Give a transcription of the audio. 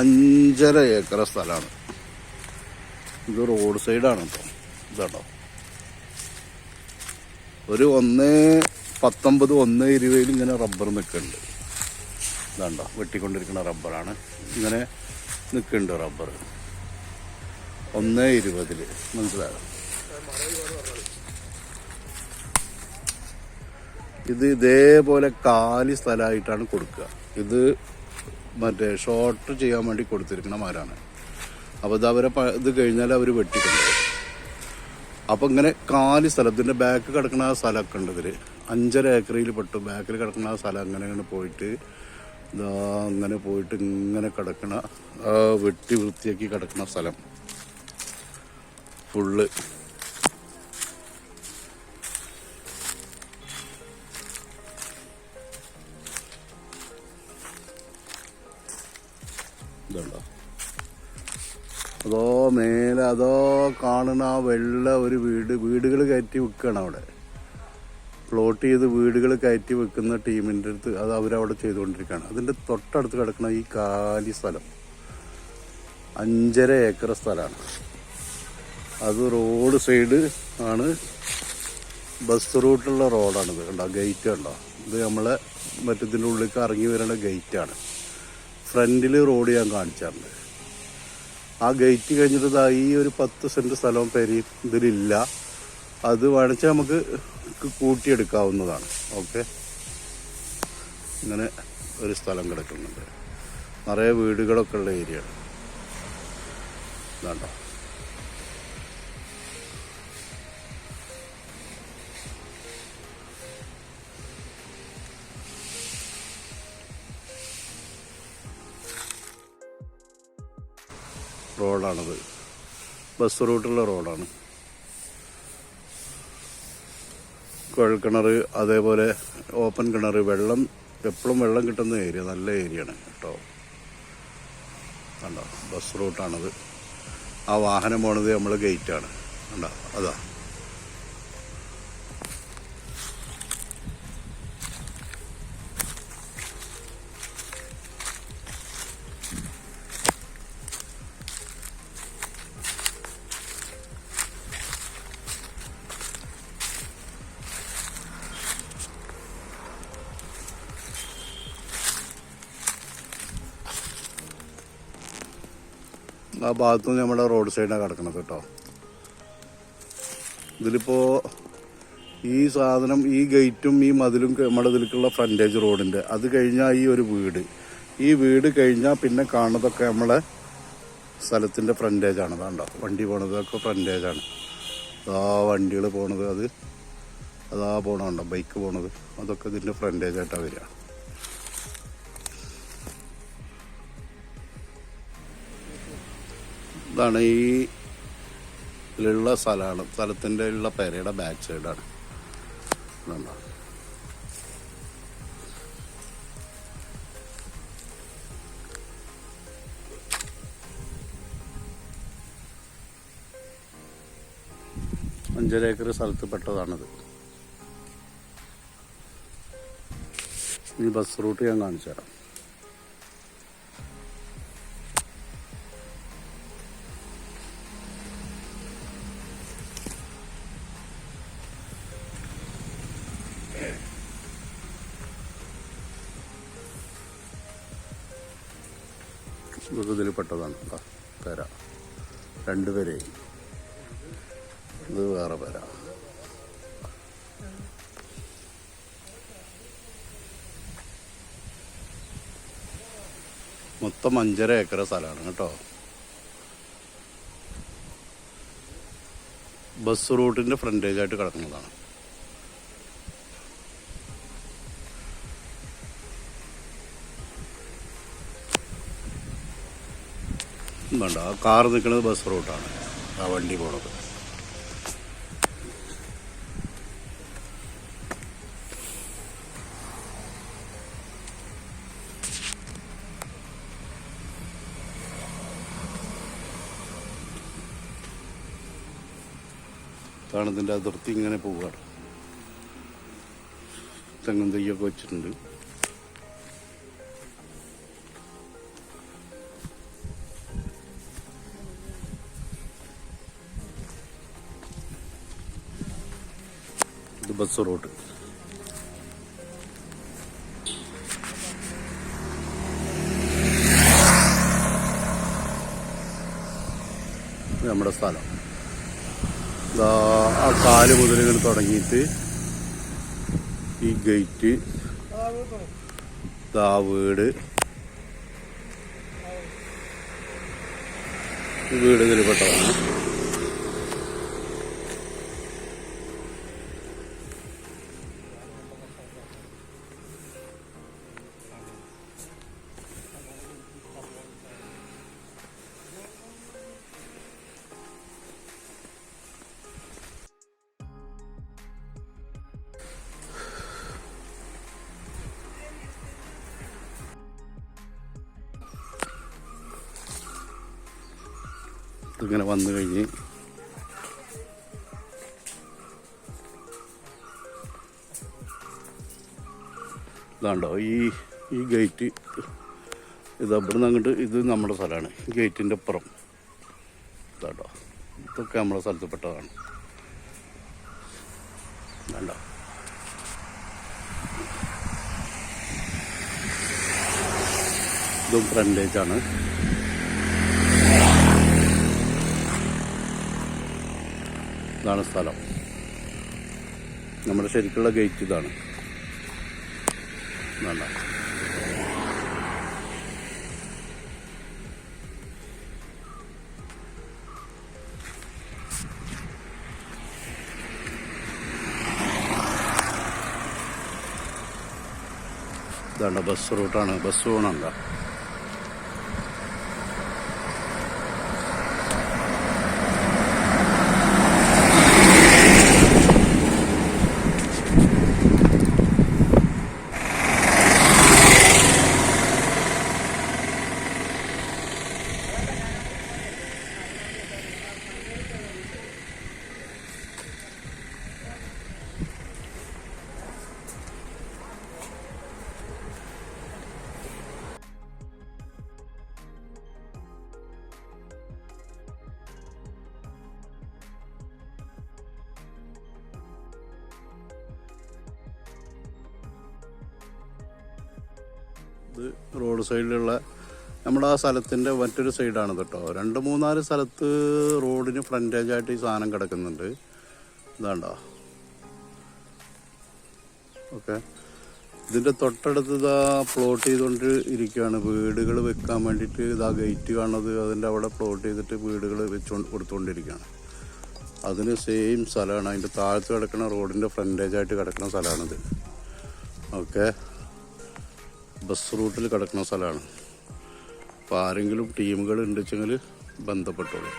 അഞ്ചര ഏക്കർ സ്ഥലമാണ്. ഇത് റോഡ് സൈഡാണ് കേട്ടോ ഇതാട്ടോ. ഒരു ഒന്ന് പത്തൊമ്പത് ഒന്ന് ഇരുപതിൽ ഇങ്ങനെ റബ്ബർ നിൽക്കുന്നുണ്ട് ഇതാണ്ടോ വെട്ടിക്കൊണ്ടിരിക്കുന്ന റബ്ബറാണ്. ഇങ്ങനെ നിൽക്കുന്നുണ്ട് റബ്ബർ. ഒന്ന് ഇരുപതിൽ. മനസ്സിലായോ? ഇത് ഇതേപോലെ കാലി സ്ഥലമായിട്ടാണ് കൊടുക്കുക. ഇത് മറ്റേ ഷോർട്ട് ചെയ്യാൻ വേണ്ടി കൊടുത്തിരിക്കുന്ന മരമാണ് അപ്പോൾ ഇത് അവരെ ഇത് കഴിഞ്ഞാൽ അവർ വെട്ടിക്കൊണ്ടുപോകും അപ്പോൾ ഇങ്ങനെ കാലി സ്ഥലത്തിന്റെ ബാക്ക് കിടക്കുന്ന ആ സ്ഥലമൊക്കെ ഉണ്ട് ഇതിൽ അഞ്ചര ഏക്കറിൽ പെട്ടു. ബാക്കിൽ കിടക്കുന്ന ആ സ്ഥലം അങ്ങനെ അങ്ങനെ പോയിട്ട് ഇതാ അങ്ങനെ പോയിട്ട് ഇങ്ങനെ കിടക്കണ വെട്ടി വൃത്തിയാക്കി കിടക്കുന്ന സ്ഥലം. ഫുള്ള് അതോ മേലെ അതോ കാണുന്ന ആ വെള്ള ഒരു വീട് വീടുകൾ കയറ്റി വെക്കുകയാണ് അവിടെ. പ്ലോട്ട് ചെയ്ത് വീടുകൾ കയറ്റി വെക്കുന്ന ടീമിന്റെ അടുത്ത് അത് അവരവിടെ ചെയ്തുകൊണ്ടിരിക്കുകയാണ്. അതിന്റെ തൊട്ടടുത്ത് കിടക്കുന്ന ഈ കാലി സ്ഥലം അഞ്ചര ഏക്കർ സ്ഥലമാണ്. അത് റോഡ് സൈഡ് ആണ്. ബസ് റൂട്ടുള്ള റോഡാണിത് കണ്ടോ? ഗേറ്റ് കണ്ടോ? ഇത് നമ്മളെ മറ്റത്തിന്റെ ഉള്ളിലേക്ക് ഇറങ്ങി വരേണ്ട ഗേറ്റാണ് ഫ്രണ്ടിൽ റോഡ് ഞാൻ കാണിച്ചാറുണ്ട്. ആ ഗേറ്റ് കഴിഞ്ഞിട്ട് ഈ ഒരു പത്ത് സെന്റ് സ്ഥലവും പെരി ഇതിലില്ല. അത് വേണിച്ചാൽ നമുക്ക് കൂട്ടിയെടുക്കാവുന്നതാണ്. ഓക്കെ ഇങ്ങനെ ഒരു സ്ഥലം കിടക്കുന്നുണ്ട്. നിറയെ വീടുകളൊക്കെ ഉള്ള ഏരിയയാണ് ഇതാണ്ടോ. റോഡാണത്. ബസ് റൂട്ടുള്ള റോഡാണ്. കുഴൽക്കിണർ അതേപോലെ ഓപ്പൺ കിണർ വെള്ളം എപ്പോഴും വെള്ളം കിട്ടുന്ന ഏരിയ നല്ല ഏരിയയാണ് കേട്ടോ. കണ്ടോ? ബസ് റൂട്ടാണത്. ആ വാഹനം പോണത് നമ്മൾ ഗേറ്റാണ്. കണ്ടോ? അതാ. ആ ഭാഗത്തുനിന്ന് നമ്മുടെ റോഡ് സൈഡാണ് കിടക്കണത് കേട്ടോ. ഇതിലിപ്പോ ഈ സാധനം ഈ ഗേറ്റും ഈ മതിലും നമ്മുടെ ഇതിലേക്കുള്ള ഫ്രണ്ടേജ് റോഡിന്റെ. അത് കഴിഞ്ഞാൽ ഈ ഒരു വീട്. ഈ വീട് കഴിഞ്ഞാൽ പിന്നെ കാണുന്നതൊക്കെ നമ്മളെ സ്ഥലത്തിന്റെ ഫ്രണ്ടേജ് ആണ്. അതാണ്ടോ വണ്ടി പോണതൊക്കെ ഫ്രണ്ടേജ് ആണ്. അതാ വണ്ടികൾ പോണത് അത് അതാ പോണുണ്ടോ ബൈക്ക് പോണത്. അതൊക്കെ ഇതിന്റെ ഫ്രണ്ടേജ് ആയിട്ടാണ് വരിക. ഇതാണ് ഈ ഉള്ള സ്ഥലമാണ്. സ്ഥലത്തിന്റെ ഉള്ള പെരയുടെ ബാക്ക് സൈഡാണ് ഏക്കർ സ്ഥലത്ത് പെട്ടതാണിത്. ഈ ബസ് റൂട്ട് ഞാൻ കാണിച്ചു തരാം ഇതൊക്കെ ഇതിൽ പെട്ടതാണ് കേട്ടോ പേര. രണ്ട് പേരെ ഇത് വേറെ പേര. മൊത്തം അഞ്ചര ഏക്കർ സ്ഥലമാണ് കേട്ടോ. ബസ് റൂട്ടിന്റെ ഫ്രണ്ടേജ് ആയിട്ട് കിടക്കുന്നതാണ്. വേണ്ട. ആ കാർ നിൽക്കുന്നത് ബസ് റൂട്ടാണ്. ആ വണ്ടി പോണത്. താണതിന്റെ അതിർത്തി ഇങ്ങനെ പോവുകയാണ്. തെങ്ങും തെയ്യൊക്കെ വെച്ചിട്ടുണ്ട്. ബസ് റൂട്ട് നമ്മുടെ സ്ഥലം. ആ കാൽ ഇങ്ങനെ തുടങ്ങിയിട്ട് ഈ ഗേറ്റ് ദാ വീട്. വീടുകളിൽ പെട്ടതാണ്. ഇതിങ്ങനെ വന്നു കഴിഞ്ഞ്. ഇതാണ്ടോ ഈ ഈ ഗേറ്റ് ഇത് അവിടെ നിന്ന് അങ്ങോട്ട് ഇത് നമ്മുടെ സ്ഥലമാണ്. ഗേറ്റിന്റെ അപ്പുറം. ഇതാണ്ടോ ഇതൊക്കെ നമ്മുടെ സ്ഥലത്തിൽപ്പെട്ടതാണ് ഇതാണ്ടോ. ഇതും ഫ്രണ്ടേജാണ് ഇതാണ് സ്ഥലം. നമ്മുടെ ശരിക്കുള്ള ഗേറ്റ് ഇതാണ്. വേണ്ട. ഇതാണ് ബസ് റൂട്ടാണ് ബസ് പോകണുണ്ടോ ഇത് റോഡ് സൈഡിലുള്ള നമ്മുടെ ആ സ്ഥലത്തിന്റെ മറ്റൊരു സൈഡാണ് കേട്ടോ. രണ്ട് മൂന്നാൽ സ്ഥലത്ത് റോഡിന് ഫ്രണ്ടേജ് ആയിട്ട് ഈ സാധനം കിടക്കുന്നുണ്ട്. ഇതാണ്ടോ? ഓക്കെ. ഇതിന്റെ തൊട്ടടുത്ത് ഇതാ പ്ലോട്ട് ചെയ്തുകൊണ്ട് ഇരിക്കുകയാണ്. വീടുകൾ വെക്കാൻ വേണ്ടിയിട്ട് ഇതാ ഗേറ്റ് കാണുന്നത്. അതിന്റെ അവിടെ പ്ലോട്ട് ചെയ്തിട്ട് വീടുകൾ വെച്ചുകൊണ്ട് കൊടുത്തുകൊണ്ടിരിക്കുകയാണ്. അതിന് സെയിം സ്ഥലമാണ്. അതിന്റെ താഴത്ത് കിടക്കുന്ന റോഡിന്റെ ഫ്രണ്ടേജ് ആയിട്ട് കിടക്കുന്ന സ്ഥലമാണിത്. ഓക്കെ. ബസ് റൂട്ടിൽ കിടക്കുന്ന സ്ഥലമാണ്. അപ്പോൾ ആരെങ്കിലും ടീമുകൾ ഉണ്ടെച്ചെങ്കിൽ ബന്ധപ്പെട്ടോളൂ.